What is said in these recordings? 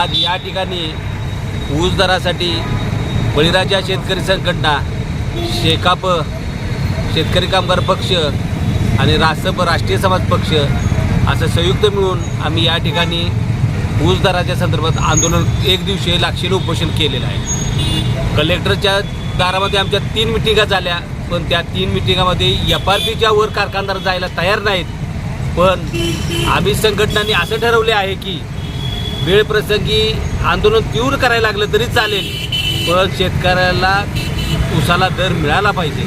आज या ठिकाणी ऊस दरासाठी बळीराजा शेतकरी संघटना शेकाप शेतकरी कामगार पक्ष आणि रासप राष्ट्रीय समाज पक्ष असं संयुक्त मिळून आम्ही या ठिकाणी ऊस दराच्या संदर्भात आंदोलन एक दिवशीय लाक्षीनं उपोषण केलेलं आहे. कलेक्टरच्या दारामध्ये आमच्या तीन मिटिंगा झाल्या पण त्या तीन मिटिंगामध्ये एफ आर पीच्या वर कारखानदार जायला तयार नाहीत. पण आम्ही संघटनांनी असं ठरवले आहे की वेळप्रसंगी आंदोलन तीव्र करायला लागलं तरी चालेल पण शेतकऱ्याला उसाला दर मिळाला पाहिजे.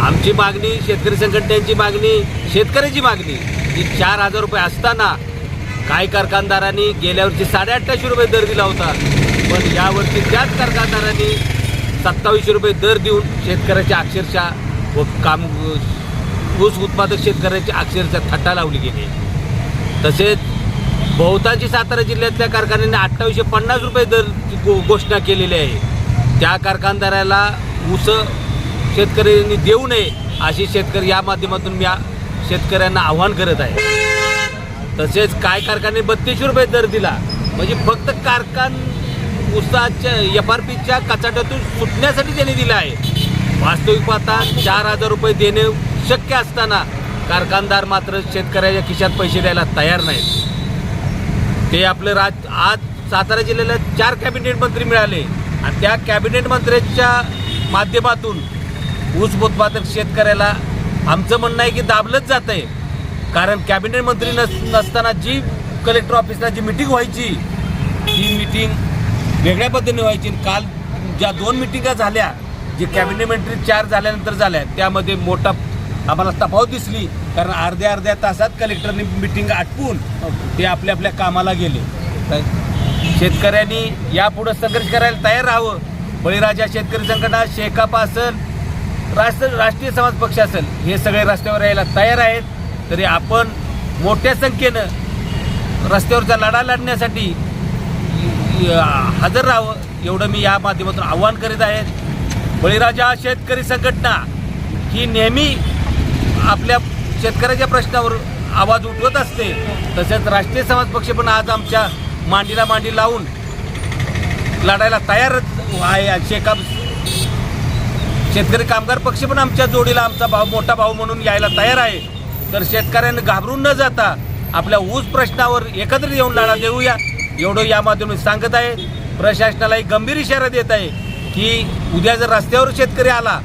आमची मागणी शेतकरी संघटनेची मागणी शेतकऱ्याची मागणी ही चार हजार रुपये असताना काही कारखानदारांनी गेल्या वर्षी साडेअठ्ठावीसशे रुपये दर दिला होता पण यावर्षी त्याच कारखानदारांनी सत्तावीसशे रुपये दर देऊन शेतकऱ्याच्या अक्षरशः व काम ऊस उत्पादक शेतकऱ्याची अक्षरशः थट्टा लावली गेली. तसेच बहुतांशी सातारा जिल्ह्यातल्या कारखान्यांनी अठ्ठावीसशे पन्नास रुपये दर गो घोषणा केलेली आहे. त्या कारखानदाराला ऊस शेतकऱ्यांनी देऊ नये अशी शेतकरी या माध्यमातून मी शेतकऱ्यांना आव्हान करत आहे. तसेच काय कारखाने बत्तीसशे रुपये दर दिला म्हणजे फक्त कारखान ऊसाच्या एफ आर पीच्या कचाट्यातून सुटण्यासाठी त्यांनी दिला आहे. वास्तविक पाहता चार हजार रुपये देणे शक्य असताना कारखानदार मात्र शेतकऱ्याच्या खिशात पैसे द्यायला तयार नाहीत. ते आपलं राज आज सातारा जिल्ह्याला चार कॅबिनेट मंत्री मिळाले. आणि त्या कॅबिनेट मंत्र्यांच्या माध्यमातून ऊस उत्पादक शेतकऱ्याला आमचं म्हणणं आहे की दाबलंच जात आहे कारण कॅबिनेट मंत्री नस नसताना जी कलेक्टर ऑफिसला जी मिटिंग व्हायची ती मिटिंग वेगळ्या पद्धतीने व्हायची. आणि काल ज्या दोन मिटिंगा झाल्या जे कॅबिनेट मंत्री चार झाल्यानंतर झाल्या त्यामध्ये मोठा आम्हाला तफावत दिसली. कारण अर्ध्या अर्ध्या तासात कलेक्टरनी मिटिंग आटपून ते आपल्या आपल्या कामाला गेले. तर शेतकऱ्यांनी यापुढं संघर्ष करायला तयार राहावं. बळीराजा शेतकरी संघटना शेकाप असेल राष्ट्र राष्ट्रीय समाज पक्ष असेल हे सगळे रस्त्यावर यायला तयार आहेत. तरी आपण मोठ्या संख्येनं रस्त्यावरचा लढा लढण्यासाठी हजर राहावं एवढं मी या माध्यमातून आव्हान करीत आहे. बळीराजा शेतकरी संघटना ही नेहमी आपल्या शेतकऱ्याच्या प्रश्नावर आवाज उठवत असते तसेच राष्ट्रीय समाज पक्ष पण आज आमच्या मांडीला मांडी लावून लढायला तयार आहे. शेकाप शेतकरी कामगार पक्ष पण आमच्या जोडीला आमचा भाऊ मोठा भाऊ म्हणून यायला तयार आहे. तर शेतकऱ्यांना घाबरून न जाता आपल्या ऊस प्रश्नावर एकत्र येऊन लढा देऊया. एवढं या माध्यमातून सांगत आहे. प्रशासनाला एक गंभीर इशारा देत आहे की उद्या जर रस्त्यावर शेतकरी आला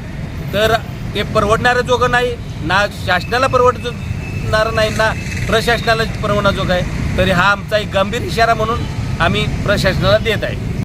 तर ते परवडणारं जोगं नाही ना शासनाला परवडणारं नाही ना प्रशासनाला परवडणाजोगं आहे. तरी हा आमचा एक गंभीर इशारा म्हणून आम्ही प्रशासनाला देत आहे.